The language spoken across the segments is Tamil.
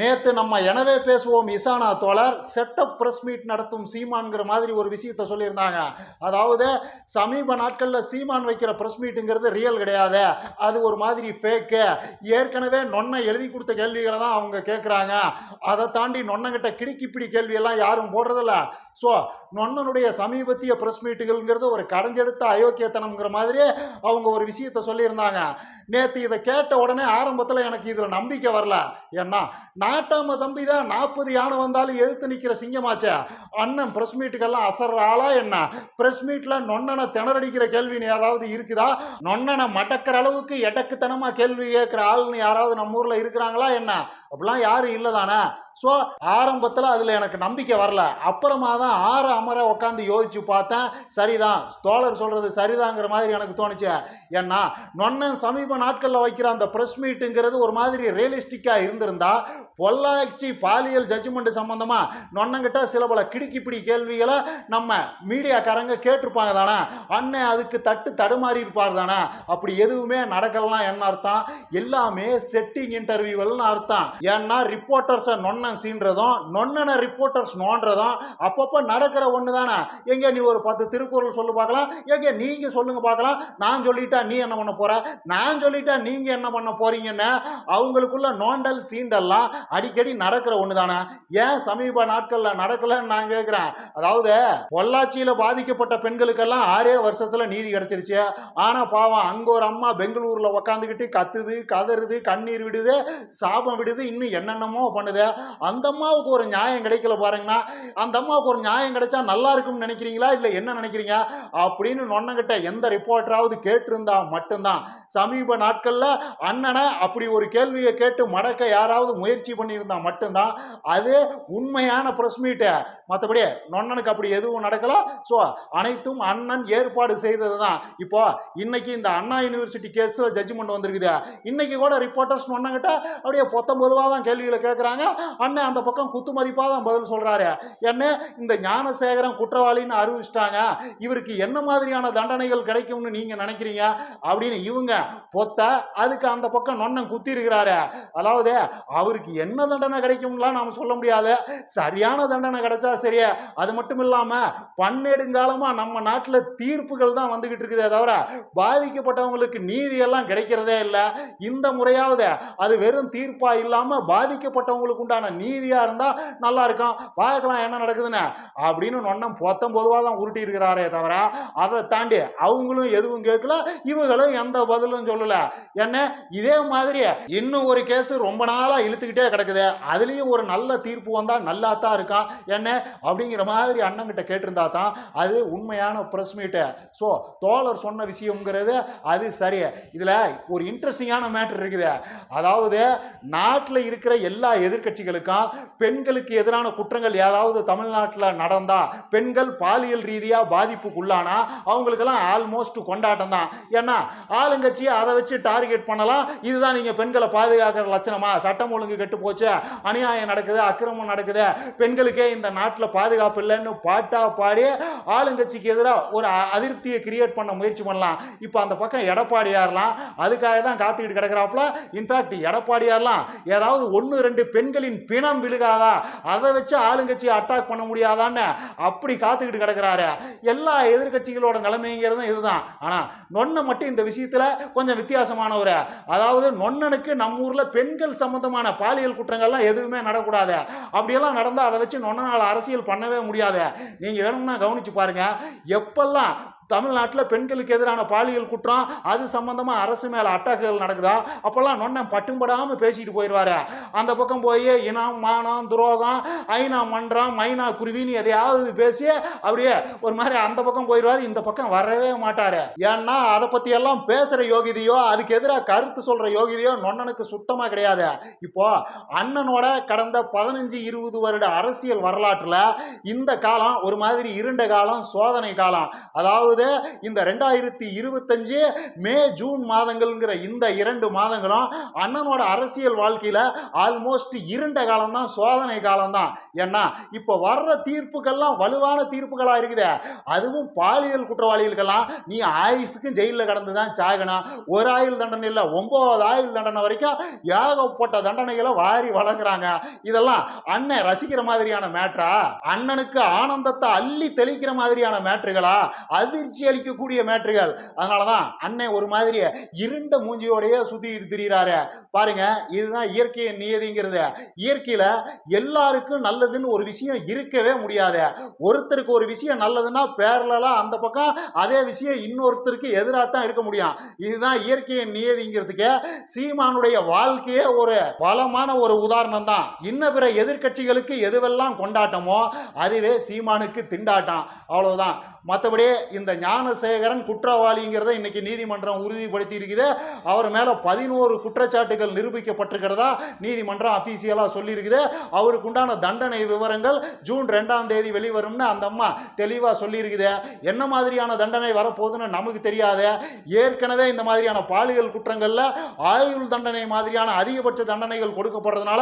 நேத்து நம்ம எனவே பேசுவோம் இசானா தோழர் செட்டப் பிரஸ் மீட் நடத்தும் சீமான்ங்கிற மாதிரி ஒரு விஷயத்த சொல்லியிருந்தாங்க. அதாவது சமீப நாட்களில் சீமான் வைக்கிற பிரஸ் மீட்டுங்கிறது ரியல் கிடையாது. அது ஒரு மாதிரி ஃபேக்கு ஏற்கனவே நொன்னை எழுதி கொடுத்த கேள்விகளை தான் அவங்க கேட்குறாங்க அதை தாண்டி நொன்னங்கிட்ட கிடிக்கிப்பிடி கேள்வியெல்லாம் யாரும் போடுறதில்ல. ஸோ நொன்னனுடைய சமீபத்திய பிரஸ் மீட்டுகள்ங்கிறது ஒரு கடைஞ்செடுத்த அயோக்கியத்தனம்ங்கிற மாதிரி அவங்க ஒரு விஷயத்த சொல்லியிருந்தாங்க. நேற்று இதை கேட்ட உடனே ஆரம்பத்தில் எனக்கு இதில் நம்பிக்கை வரல. ஏன்னா நாட்டாம தம்பி தான். நாற்பது யானை வந்தாலும் எதிர்த்து நிற்கிற சிங்கமாச்சே. அண்ணன் ப்ரெஸ் மீட்டுக்கெல்லாம் அசர்றாளா என்ன? ப்ரெஸ் மீட்டில் நொன்னனை திணறடிக்கிற கேள்வின்னு ஏதாவது இருக்குதா? நொன்னனை மடக்கிற அளவுக்கு எடக்குத்தனமா கேள்வி கேட்குற ஆள்னு யாராவது நம்ம ஊரில் இருக்கிறாங்களா என்ன? அப்படிலாம் யாரும் இல்லை தானே. ஸோ ஆரம்பத்தில் அதில் எனக்கு நம்பிக்கை வரல. அப்புறமா தான் ஆற அமர உட்காந்து யோசிச்சு பார்த்தேன். சரிதான். தோழர் சொல்கிறது சரிதாங்கிற மாதிரி எனக்கு தோணுச்சு. ஏன்னா நொன்னன் சமீப நாட்களில் வைக்கிற அந்த ப்ரெஸ் மீட்டுங்கிறது ஒரு மாதிரி ரியலிஸ்டிக்காக இருந்திருந்தா பொள்ளாச்சி பாலியல் ஜட்ஜ்மெண்ட் சம்மந்தமாக நொன்னங்கிட்ட சில பல கிடுக்கிப்பிடி கேள்விகளை நம்ம மீடியாக்காரங்க கேட்டிருப்பாங்க தானே? அண்ணன் அதுக்கு தட்டு தடுமாறி இருப்பார் தானே? அப்படி எதுவுமே நடக்கலாம் என்ன அர்த்தம்? எல்லாமே செட்டிங் இன்டர்வியூவல்னு அர்த்தம். ஏன்னா ரிப்போர்ட்டர்ஸை நொன்னன் சீன்றதும் நொன்னனை ரிப்போர்ட்டர்ஸ் நோன்றதும் அப்பப்போ நடக்கிற ஒன்று தானே? எங்கே நீ ஒரு பத்து திருக்குறள் சொல்லு பார்க்கலாம். எங்கே நீங்கள் சொல்லுங்க பார்க்கலாம். நான் சொல்லிட்டா நீ என்ன பண்ண போகிற நான் சொல்லிட்டா நீங்கள் என்ன பண்ண போறீங்கன்னு அவங்களுக்குள்ள நோண்டல் சீண்டல்லாம் அடிக்கடி நடக்கிற ஒன்று தானே ஏன் சமீப நாட்களில் நடக்கலன்னு நான் கேட்குறேன் அதாவது பொள்ளாச்சியில் பாதிக்கப்பட்ட பெண்களுக்கெல்லாம் ஆறே வருஷத்தில் நீதி கிடைச்சிருச்சு. ஆனால் பாவம் அங்கே ஒரு அம்மா பெங்களூரில் உக்காந்துக்கிட்டு கத்துது கதறுது கண்ணீர் விடுது சாபம் விடுது இன்னும் என்னென்னமோ பண்ணுது. அந்த அம்மாவுக்கு ஒரு நியாயம் கிடைக்கல பாருங்கன்னா அந்த அம்மாவுக்கு ஒரு நியாயம் கிடைச்சா நல்லா இருக்கும்னு நினைக்கிறீங்களா? இல்லை என்ன நினைக்கிறீங்க? அப்படின்னு நொன்னங்கிட்ட எந்த ரிப்போர்ட்டராவது கேட்டிருந்தா மட்டும்தான். சமீப நாட்களில் அண்ணனை அப்படி ஒரு கேள்வியை கேட்டு மடக்க யாராவது முயற்சி பண்ணியிருந்தா மட்டும்தான் அது உண்மையான ப்ரெஸ் மீட்டு மற்றபடி நொன்னனுக்கு அப்படி எதுவும் நடக்கல. ஸோ அனைத்தும் அண்ணன் ஏற்பாடு செய்தது தான் இப்போ இன்னைக்கு இந்த அண்ணா யூனிவர்சிட்டி கேஸில் ஜட்ஜ்மெண்ட் வந்திருக்குது. இன்னைக்கு கூட ரிப்போர்ட்டர்ஸ் நொன்னங்கிட்ட அப்படியே பொத்தம்பதுவாக தான் கேள்விகளை கேட்குறாங்க அண்ணன் அந்த பக்கம் குத்து மதிப்பாக தான் பதில் சொல்கிறாரு என்ன இந்த ஞானசேகரன் குற்றவாளின்னு அறிவிச்சிட்டாங்க. இவருக்கு என்ன மாதிரியான தண்டனைகள் கிடைக்கும்னு நீங்கள் நினைக்கிறீங்க? அப்படின்னு இவங்க பொத்த அதுக்கு அந்த பக்கம் நொன்னன் குத்தி இருக்கிறாரு அதாவது அவருக்கு என்ன தண்டனை கிடைக்கும்லாம் நாம் சொல்ல முடியாது. சரியான தண்டனை கிடைச்சா சரியா? அது மட்டும் இல்லாமல் பன்னெடுங்காலமாக நம்ம நாட்டில் தீர்ப்புகள் தான் வந்துக்கிட்டு இருக்குதே தவிர பாதிக்கப்பட்டவங்களுக்கு நீதியெல்லாம் கிடைக்கிறதே இல்லை. இந்த முறையாவது அது வெறும் தீர்ப்பாக இல்லாமல் பாதிக்கப்பட்டவங்களுக்கு உண்டான நீதியாக இருந்தால் நல்லா இருக்கும். பார்க்கலாம் என்ன நடக்குதுன்னு. அப்படின்னு நொன்னம் பொதுவாக தான் உருட்டி இருக்கிறாரே தவிர அதை தாண்டி அவங்களும் எதுவும் கேட்கல இவங்களும் எந்த பதிலும் சொல்லலை. என்ன? இதே மாதிரி இன்னும் ஒரு கேஸ் ரொம்ப நாளாக இழுத்துக்கிட்டே கிடக்குது? அதுலேயும் ஒரு நல்ல தீர்ப்பு வந்தால் நல்லா தான் இருக்கா? என்ன? அப்படிங்கிற மாதிரி அண்ணங்கிட்ட கேட்டிருந்தா தான் அது உண்மையான ப்ரெஸ் மீட்டு ஸோ தோழர் சொன்ன விஷயம்ங்கிறது அது சரி. இதில் ஒரு இன்ட்ரெஸ்டிங்கான மேட்டர் இருக்குது. அதாவது நாட்டில் இருக்கிற எல்லா எதிர்க்கட்சிகளுக்கும் பெண்களுக்கு எதிரான குற்றங்கள் ஏதாவது தமிழ்நாட்டில் நடந்தால் பெண்கள் பாலியல் ரீதியாக பாதிப்புக்குள்ளானா அவங்களுக்கெல்லாம் ஆல்மோஸ்ட் கொண்டாட்டம் தான். ஏன்னா ஆளுங்கட்சியை அதை வச்சு டார்கெட் பண்ணலாம். இதுதான் நீங்கள் பெண்களை பாதுகாக்கிற லட்சணமா? சட்டம் ஒழுங்கு கெட்டு போச்சு. அநியாயம் நடக்குது அக்கிரமம் நடக்குது. பெண்களுக்கே இந்த நாட்டில் பாதுகாப்பு இல்லைன்னு பாட்டா பாடி ஆளுங்கட்சிக்கு எதிராக ஒரு அதிருப்தியை கிரியேட் பண்ண முயற்சி பண்ணலாம். இப்போ அந்த பக்கம் எடப்பாடியாரலாம் அதுக்காக தான் காத்துக்கிட்டு கிடக்குறாப்புல. இன்ஃபேக்ட் எடப்பாடியாரலாம் ஏதாவது ஒன்று ரெண்டு பெண்களின் பிணம் விழுகாதா? அதை வச்சு ஆளுங்கட்சியை அட்டாக் பண்ண முடியாதான்னு அப்படி காத்துக்கிட்டு கிடக்கிறாரு. எல்லா எதிர்க்கட்சிகளோட நிலைமைங்கிறதும் இதுதான். ஆனால் நொன்னை மட்டும் இந்த விஷயத்தில் கொஞ்சம் வித்தியாசமானவர். அதாவது நொன்னனுக்கு நம்ம ஊரில் பெண்கள் சம்பந்தமான பாலியல் குற்றங்கள்லாம் எதுவுமே நடக்கூடாது. அப்படியெல்லாம் நடந்தால் அதை வச்சு நொன்னனால் அரசியல் பண்ணவே முடியாது. நீங்கள் வேணும்னா கவனிச்சு பாருங்க. எப்பெல்லாம் தமிழ்நாட்டில் பெண்களுக்கு எதிரான பாலியல் குற்றம் அது சம்மந்தமாக அரசு மேலே அட்டாக்குகள் நடக்குதா? அப்போல்லாம் நொன்னன் பட்டும்படாமல் பேசிட்டு போயிடுவாரு. அந்த பக்கம் போய் இனம் மானம் துரோகம் ஐநா மன்றம் மைனா குருவின்னு எதையாவது பேசி அப்படியே ஒரு மாதிரி அந்த பக்கம் போயிடுவார் இந்த பக்கம் வரவே மாட்டார். ஏன்னா அதை பற்றி எல்லாம் பேசுகிற யோகிதையோ அதுக்கு எதிராக கருத்து சொல்கிற யோகிதையோ நொன்னனுக்கு சுத்தமாக கிடையாது. இப்போ அண்ணனோட கடந்த பதினஞ்சு இருபது வருட அரசியல் வரலாற்றில் இந்த காலம் ஒரு மாதிரி இருண்ட காலம் சோதனை காலம். அதாவது அதாவது இந்த ரெண்டாயிரத்தி இருபத்தஞ்சு மே ஜூன் மாதங்கள்ங்கிற இந்த இரண்டு மாதங்களும் அண்ணனோட அரசியல் வாழ்க்கையில் ஆல்மோஸ்ட் இருண்ட காலம் தான் சோதனை காலம் தான் ஏன்னா இப்போ வர்ற தீர்ப்புகள்லாம் வலுவான தீர்ப்புகளாக இருக்குதே. அதுவும் பாலியல் குற்றவாளிகளுக்கெல்லாம் நீ ஆயுசுக்கும் ஜெயிலில் கடந்து தான் சாகணும். ஒரு ஆயுள் தண்டனை இல்லை ஒம்பது ஆயுள் தண்டனை வரைக்கும் ஏகப்பட்ட தண்டனைகளை வாரி வழங்குறாங்க. இதெல்லாம் அண்ணன் ரசிக்கிற மாதிரியான மேட்ரா அண்ணனுக்கு ஆனந்தத்தை அள்ளி தெளிக்கிற மாதிரியான மேட்ருகளா அது அதிர்ச்சி அளிக்கக்கூடிய மேட்ருகள். அதனாலதான் அண்ணன் ஒரு மாதிரி இருண்ட மூஞ்சியோடைய சுத்திட்டு திரிகிறாரு பாருங்க இதுதான் இயற்கையின் நியதிங்கிறது. இயற்கையில எல்லாருக்கும் நல்லதுன்னு ஒரு விஷயம் இருக்கவே முடியாது. ஒருத்தருக்கு ஒரு விஷயம் நல்லதுன்னா பேரலாம் அந்த பக்கம் அதே விஷயம் இன்னொருத்தருக்கு எதிராக தான் இருக்க முடியும். இதுதான் இயற்கையின் நியதிங்கிறதுக்கு சீமானுடைய வாழ்க்கையே ஒரு பலமான ஒரு உதாரணம் தான். இன்ன பிற எதிர்க்கட்சிகளுக்கு எதுவெல்லாம் கொண்டாட்டமோ அதுவே சீமானுக்கு திண்டாட்டம். அவ்வளவுதான். மற்றபடி இந்த ஞானசேகரன் குற்றவாளிங்கிறத இன்னைக்கு நீதிமன்றம் உறுதிப்படுத்தி இருக்குது அவர் மேலே பதினோரு குற்றச்சாட்டுகள் நிரூபிக்கப்பட்டிருக்கிறதா நீதிமன்றம் அஃபீஷியலாக சொல்லியிருக்குது. அவருக்கு உண்டான தண்டனை விவரங்கள் ஜூன் ரெண்டாம் தேதி வெளிவரும்னு அந்த அம்மா தெளிவாக சொல்லியிருக்குது. என்ன மாதிரியான தண்டனை வரப்போகுதுன்னு நமக்கு தெரியாது. ஏற்கனவே இந்த மாதிரியான பாலியல் குற்றங்களில் ஆயுள் தண்டனை மாதிரியான அதிகபட்ச தண்டனைகள் கொடுக்கப்படுறதுனால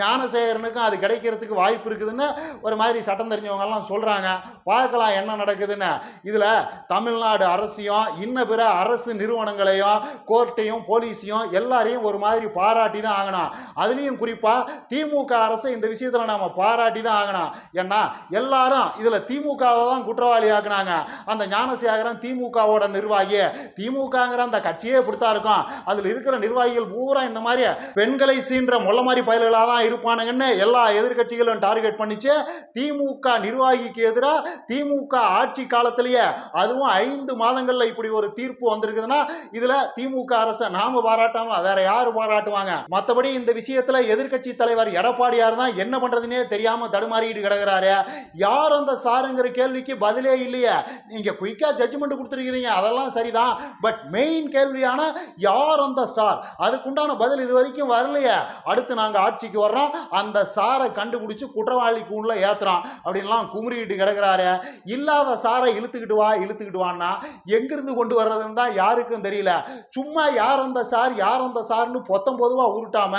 ஞானசேகரனுக்கும் அது கிடைக்கிறதுக்கு வாய்ப்பு இருக்குதுன்னு ஒரு மாதிரி சட்டம் தெரிஞ்சவங்கெல்லாம் சொல்கிறாங்க பார்க்கலாம் என்ன நடக்குதுன்னு. இதில் தமிழ்நாடு அரசையும் இன்ன பிற அரசு நிறுவனங்களையும் கோர்ட்டையும் போலீஸையும் எல்லாரையும் ஒரு மாதிரி பாராட்டி தான் ஆகணும். அதுலேயும் குறிப்பாக திமுக அரசை இந்த விஷயத்தில் நாம் பாராட்டி தான் ஆகணும். ஏன்னா எல்லாரும் இதில் திமுகவை தான் குற்றவாளி ஆக்குனாங்க. அந்த ஞானசேகரன் திமுகவோட நிர்வாகி. திமுகங்கிற அந்த கட்சியே இப்படித்தான் இருக்கும். அதில் இருக்கிற நிர்வாகிகள் பூரா இந்த மாதிரி பெண்களை சீன்ற முள்ள மாதிரி பயல்களாக தான் இருப்பானுங்கன்னு எல்லா எதிர்க்கட்சிகளும் டார்கெட் பண்ணிச்சு. திமுக நிர்வாகிக்கு எதிராக திமுக ஆட்சி காலத்திலேயே அதுவும் ஐந்து மாதங்கள்ல இப்படி ஒரு தீர்ப்பு வந்திருக்குதுன்னா இதுல திமுக அரசை நாம பாராட்டாம வேற யாரு பாராட்டுவாங்க? மற்றபடி இந்த விஷயத்துல எதிர்க்கட்சி தலைவர் எடப்பாடியார் தான் என்ன பண்றதுன்னே தெரியாம தடுமாறிட்டு கிடக்குறாரு. யார் அந்த சாருங்கிற கேள்விக்கு பதிலே இல்லையே. நீங்க குயிக்கா ஜட்ஜ்மெண்ட் கொடுத்துருக்கிறீங்க அதெல்லாம் சரிதான். பட் மெயின் கேள்வியான யார் அந்த சார்? அதுக்குண்டான பதில் இது வரைக்கும் வரலையே. அடுத்து நாங்க ஆட்சிக்கு வர்றோம். அந்த சாரை கண்டுபிடிச்சு குற்றவாளி கூண்டில் ஏத்துறோம். அப்படின்லாம் குமுறிக்கிட்டு கிடக்குறாரு. இல்லாத சாரை இழுத்துக்கிட்டு வா இழுத்துக்கிடுவான்னா எங்கிருந்து கொண்டு வர்றதுன்னு தான் யாருக்கும் தெரியல. சும்மா யார் அந்த சார் யார் அந்த சார்னு பொத்தம் பொதுவாக உருட்டாம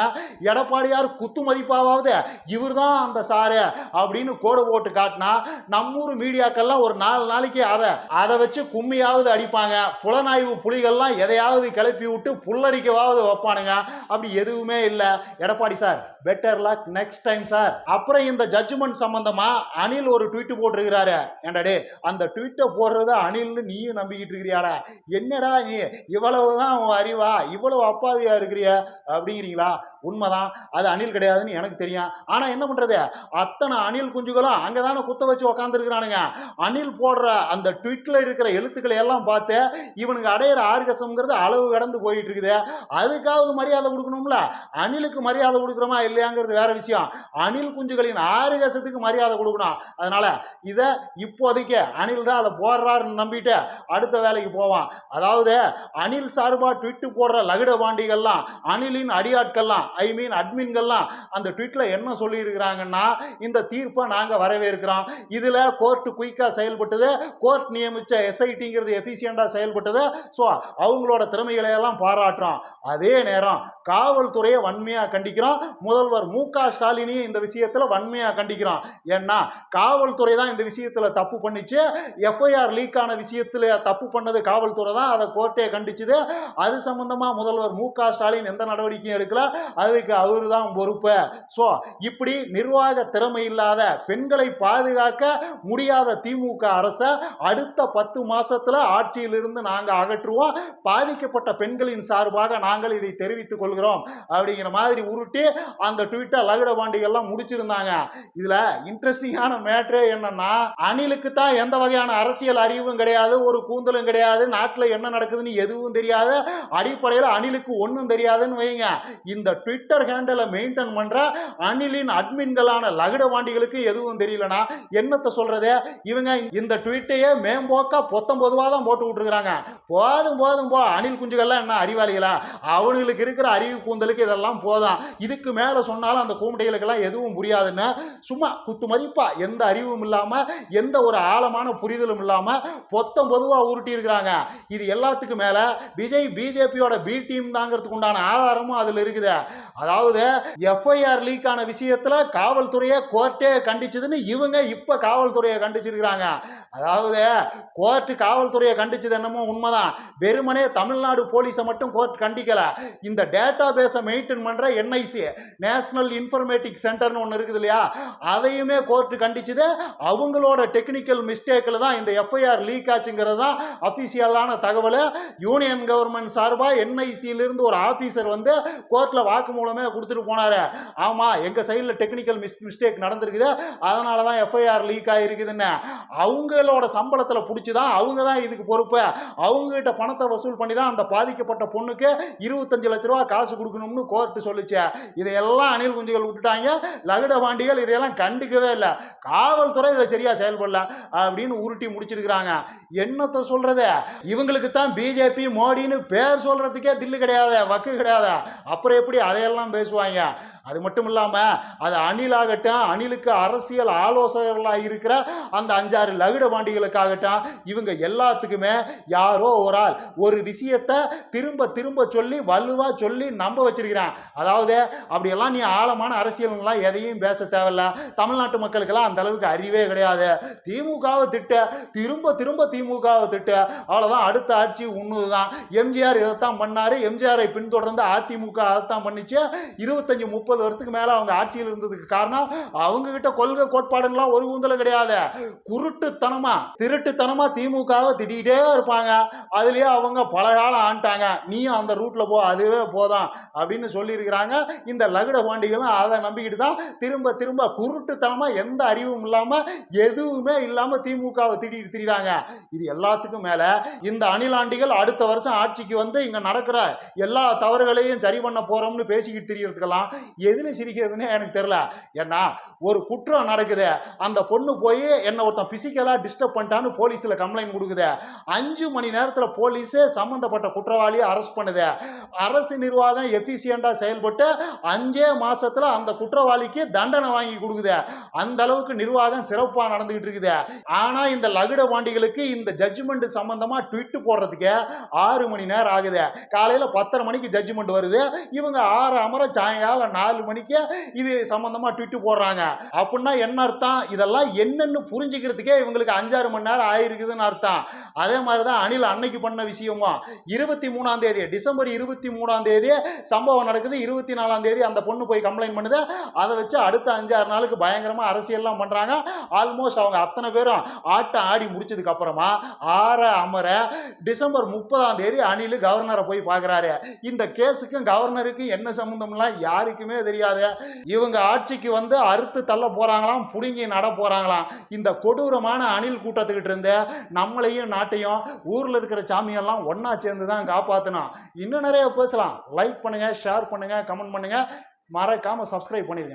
எடப்பாடியார் குத்து மதிப்பாவது இவர் தான் அந்த சாரு அப்படின்னு கோடு போட்டு காட்டினா நம்மூர் மீடியாக்கள்லாம் ஒரு நாலு நாளைக்கு அதை அதை வச்சு கும்மியாவது அடிப்பாங்க. புலனாய்வு புலிகள்லாம் எதையாவது கிளப்பி விட்டு புல்லரிக்கவாவது வைப்பானுங்க. அப்படி எதுவுமே இல்லை. Edappadi sir better luck next time sir. அப்புறம் இந்த ஜட்ஜ்மெண்ட் சம்பந்தமா அனில் ஒரு ட்வீட் போட்டிருக்கிறாரு. ஏண்டாடே அந்த ட்வீட்டை போடுறத அணில்னு நீயும் நம்பிக்கிட்டு இருக்கிறியாடா? என்னடா நீ? இவ்வளவுதான் உன் அறிவா? இவ்வளவு அப்பாவியா இருக்கிறிய? அப்படிங்கிறீங்களா? உண்மைதான். அது அணில் கிடையாதுன்னு எனக்கு தெரியும். ஆனால் என்ன பண்ணுறது அத்தனை அணில் குஞ்சுகளும் அங்கே தானே குத்த வச்சு உக்காந்துருக்கிறானுங்க. அணில் போடுற அந்த ட்விட்டில் இருக்கிற எழுத்துக்களை எல்லாம் பார்த்து இவனுக்கு அடையிற ஆர்கசம்ங்கிறது அளவு கடந்து போயிட்டு இருக்குது அதுக்காவது மரியாதை கொடுக்கணும்ல? அணிலுக்கு மரியாதை கொடுக்குறோமா இல்லையாங்கிறது வேற விஷயம். அணில் குஞ்சுகளின் ஆர்கசத்துக்கு மரியாதை கொடுக்கணும். அதனால இதை இப்போதைக்கு அணில் தான் அதை போடுறாருன்னு நம்பிட்டு அடுத்த வேலைக்கு போவான். அதாவது அணில் சார்பா ட்விட்டு போடுற லகுட பாண்டிகள்லாம் அணிலின் அடியாட்கள்லாம் ஐ மீன் அட்மின்கள்லாம் அந்த ட்விட்டில் என்ன சொல்லியிருக்கிறாங்கன்னா இந்த தீர்ப்பை நாங்கள் வரவேற்கிறோம். இதில் கோர்ட்டு குயிக்காக செயல்பட்டது. கோர்ட் நியமித்த எஸ்ஐடிங்கிறது எஃபிஷியண்டாக செயல்பட்டது. ஸோ அவங்களோட திறமைகளை எல்லாம் பாராட்டுறோம். அதே நேரம் காவல்துறையை வன்மையாக கண்டிக்கிறோம். முதல்வர் மு க ஸ்டாலினையும் இந்த விஷயத்தில் வன்மையாக கண்டிக்கிறோம். ஏன்னா காவல்துறை தான் இந்த விஷயத்தில் தப்பு பண்ணிச்சு. எஃப்ஐஆர் லீக் ஆன விஷயத்தில் தப்பு பண்ணது காவல்துறை தான். அதை கோர்ட்டே கண்டிச்சுது. அது சம்பந்தமாக முதல்வர் மு க ஸ்டாலின் எந்த நடவடிக்கையும் எடுக்கல. அதுக்கு அவர் தான் பொறுப்பு. ஸோ இப்படி நிர்வாக திறமை இல்லாத பெண்களை பாதுகாக்க முடியாத திமுக அரசை அடுத்த பத்து மாசத்துல ஆட்சியிலிருந்து நாங்கள் அகற்றுவோம். பாதிக்கப்பட்ட பெண்களின் சார்பாக நாங்கள் இதை தெரிவித்துக் கொள்கிறோம். அப்படிங்கிற மாதிரி உருட்டி அந்த ட்விட்டர் லகுட பாண்டிகள்லாம் முடிச்சிருந்தாங்க. இதுல இன்ட்ரெஸ்டிங்கான மேட்ரே என்னன்னா அணிலுக்கு தான் எந்த வகையான அரசியல் அறி அறிவும் கிடையாது ஒரு கூந்தலும் கிடையாது நாட்டில் என்ன நடக்குதுன்னு எதுவும் தெரியாது அடிப்படையில் அணிலுக்கு ஒன்றும் தெரியாதுன்னு வைங்க. இந்த ட்விட்டர் ஹேண்டலை மெயின்டைன் பண்ணுற அணிலின் அட்மின்களான லகுடவாண்டிகளுக்கு எதுவும் தெரியலனா என்னத்தை சொல்கிறது இவங்க இந்த ட்விட்டையே மேம்போக்கா பொத்தம் பொதுவாக தான் போட்டு விட்டுருக்குறாங்க. போதும் போதும் போ. அணில் குஞ்சுகள்லாம் என்ன அறிவாளிகளா? அவனுங்களுக்கு இருக்கிற அறிவு கூந்தலுக்கு இதெல்லாம் போதும். இதுக்கு மேலே சொன்னாலும் அந்த கூமுட்டைகளுக்கெல்லாம் எதுவும் புரியாதுன்னு சும்மா குத்து மதிப்பாக எந்த அறிவும் இல்லாமல் எந்த ஒரு ஆழமான புரிதலும் இல்லாமல் பொத்தம் பொதுவாக உருட்டி இருக்கிறாங்க. இது எல்லாத்துக்கும் மேலே விஜய் பிஜேபியோட பி டீம் தாங்கிறதுக்கு உண்டான ஆதாரமும் அதில் இருக்குது. அதாவது எஃப்ஐஆர் லீக் ஆன விஷயத்தில் காவல்துறையை கோர்ட்டே கண்டிச்சதுன்னு இவங்க இப்போ காவல்துறையை கண்டிச்சிருக்கிறாங்க. அதாவது கோர்ட்டு காவல்துறையை கண்டிச்சது என்னமோ உண்மைதான். வெறுமனே தமிழ்நாடு போலீஸை மட்டும் கோர்ட் கண்டிக்கலை. இந்த டேட்டா பேஸை மெயின்டைன் பண்ணுற என்ஐசி நேஷனல் இன்ஃபர்மேட்டிக் சென்டர்னு ஒன்று இருக்குது இல்லையா? அதையுமே கோர்ட்டு கண்டிச்சது. அவங்களோட டெக்னிக்கல் மிஸ்டேக்கில் தான் இந்த எஃப்ஐஆர் லீக் ஆச்சுங்கிறது தான் அஃபீஷியலான தகவல் யூனியன் கவர்மெண்ட் சார்பாக என்ஐசியிலிருந்து ஒரு ஆஃபீஸர் வந்து கோர்ட்டில் வாக்குமூலமே கொடுத்துட்டு போனார். ஆமாம் எங்கள் சைடில் டெக்னிக்கல் மிஸ் மிஸ்டேக் நடந்திருக்குது. அதனால தான் எஃப்ஐஆர் லீக் ஆகிருக்குதுன்னு அவங்களோட சம்பளத்தில் பிடிச்சி தான் அவங்க தான் இதுக்கு பொறுப்பு. அவங்ககிட்ட பணத்தை வசூல் பண்ணி தான் அந்த பாதிக்கப்பட்ட பொண்ணுக்கு இருபத்தஞ்சு லட்ச ரூபா காசு கொடுக்கணும்னு கோர்ட்டு சொல்லிச்சு. இதையெல்லாம் அணில் குஞ்சுகள் விட்டுட்டாங்க. லகுட பாண்டிகள் இதையெல்லாம் கண்டுக்கவே இல்லை. காவல்துறை இதில் சரியாக செயல்படல அப்படின்னு உருட்டி முடிச்சிருக்கிறாங்க. என்னத்தை சொல்கிறது இவங்களுக்கு தான் பிஜேபி மோடின்னு பேர் சொல்கிறதுக்கே தில்லு கிடையாது வக்கு கிடையாது. அப்புறம் எப்படி அதையெல்லாம் பேசுவாங்க? அது மட்டும் இல்லாமல் அது அணிலாகட்டும் அணிலுக்கு அரசியல் ஆலோசகர்களாக இருக்கிற அந்த அஞ்சாறு லகுட பாண்டிகளுக்காகட்டும் இவங்க எல்லாத்துக்குமே யாரோ ஒரு ஆள் ஒரு விஷயத்தை திரும்ப திரும்ப சொல்லி வலுவாக சொல்லி நம்ப வச்சிருக்கிறான். அதாவது அப்படியெல்லாம் நீ ஆழமான அரசியல்லாம் எதையும் பேச தேவையில்ல. தமிழ்நாட்டு மக்களுக்கெல்லாம் அந்த அளவுக்கு அறிவே கிடையாது. திமுகவை திட்ட திரும்ப திரும்ப திமுகவை திட்ட அவ்வளோதான் அடுத்த ஆட்சி உண்ணுது தான் எம்ஜிஆர் இதைத்தான் பண்ணார். எம்ஜிஆரை பின்தொடர்ந்து அதிமுக அதைத்தான் பண்ணிச்சு. இருபத்தஞ்சி முப்பது வருஷத்துக்கு மேலே அவங்க ஆட்சியில் இருந்ததுக்கு காரணம் அவங்கக்கிட்ட கொள்கை கோட்பாடுங்களாம் ஒரு ஊந்தலும் கிடையாது. குருட்டுத்தனமா திருட்டுத்தனமா திமுகவை திட்டிகிட்டே இருப்பாங்க. அதுலேயே அவங்க பல காலம் ஆண்டாங்க நீயும் அந்த ரூட்ல போ அதுவே போதான் அப்படின்னு சொல்லியிருக்கிறாங்க. இந்த லகுட பாண்டிகளும் அதை நம்பிக்கிட்டு தான் திரும்ப திரும்ப குருட்டுத்தனமா எந்த அறிவும் இல்லாமல் எதுவுமே இல்லாம திமுகவை திட்டிட்டு திரிகிறாங்க இது எல்லாத்துக்கும் மேல இந்த அணிலாண்டிகள் அடுத்த வருஷம் ஆட்சிக்கு வந்து இங்க நடக்கிற எல்லா தவறுகளையும் சரி பண்ண போறோம்னு பேசிக்கிட்டு தெரியறதுக்கெல்லாம் எதுல சிரிக்கிறதுனே எனக்கு தெரியல. ஏன்னா ஒரு குற்றம் நடக்குது அந்த பொண்ணு போய் என்னை ஒருத்தன் பிசிக்கலாக டிஸ்டர்ப் பண்ணிட்டான்னு போலீஸில் கம்ப்ளைண்ட் கொடுக்குது. அஞ்சு மணி நேரத்தில் போலீஸு சம்மந்தப்பட்ட குற்றவாளியை அரெஸ்ட் பண்ணுது. அரசு நிர்வாகம் எஃபிஷியண்டாக செயல்பட்டு அஞ்சே மாசத்துல அந்த குற்றவாளிக்கு தண்டனை வாங்கி கொடுக்குது. அந்த அளவுக்கு நிர்வாகம் சிறப்பாக நடந்துகிட்டு இருக்குது. ஆனால் இந்த லகுட பாண்டிகளுக்கு இந்த ஜட்ஜ்மெண்ட் சம்மந்தமாக ட்விட்டு போடுறதுக்கு ஆறு மணி நேரம் ஆகுது. காலையில் பத்தரை மணிக்கு ஜட்ஜ்மெண்ட் வருது. இவங்க ஆறு அமர சாயங்காலம் நாலு மணிக்கு இது சம்மந்தமாக ட்விட்டு போடுறாங்க. அப்படின்னா என்ன அர்த்தம்? இதெல்லாம் என்னென்னு புரிஞ்சுக்கிறதுக்கே இவங்களுக்கு அஞ்சாறு மணி நேரம் ஆயிருக்குதுன்னு அர்த்தம். அதே மாதிரி தான் அனில் அன்னைக்கு பண்ண விஷயமும். இருபத்தி மூணாம் தேதி டிசம்பர் இருபத்தி மூணாம் தேதி சம்பவம் நடக்குது. இருபத்தி நாலாம் தேதி அந்த பொண்ணு போய் கம்ப்ளைண்ட் பண்ணுது. அதை வச்சு அடுத்த அஞ்சாறு நாளுக்கு பயங்கரமாக அரசியல்லாம் பண்ணுறாங்க ஆல்மோஸ்ட் அவங்க அத்தனை பேரும் ஆட்டம் ஆடி முடிச்சு அப்புறமா ஆற அமர டிசம்பர் முப்பதாம் தேதி அணில் கவர்னரை போய் பார்க்குறாரு. இந்த கேஸுக்கும் கவர்னருக்கும் என்ன சம்மந்தம்லாம் யாருக்குமே தெரியாது. இவங்க ஆட்சிக்கு வந்து அறுத்து தள்ள போகிறாங்களாம் பிடுங்கி நட போகிறாங்களாம் இந்த கொடூரமான அணில் கூட்டத்துக்கிட்டு இருந்து நம்மளையும் நாட்டையும் ஊரில் இருக்கிற சாமியெல்லாம் ஒன்றா சேர்ந்து தான் காப்பாற்றணும் இன்னும் நிறைய பேசலாம். லைக் பண்ணுங்கள் ஷேர் பண்ணுங்கள் கமெண்ட் பண்ணுங்கள் மறக்காமல் சப்ஸ்கிரைப் பண்ணிடுங்க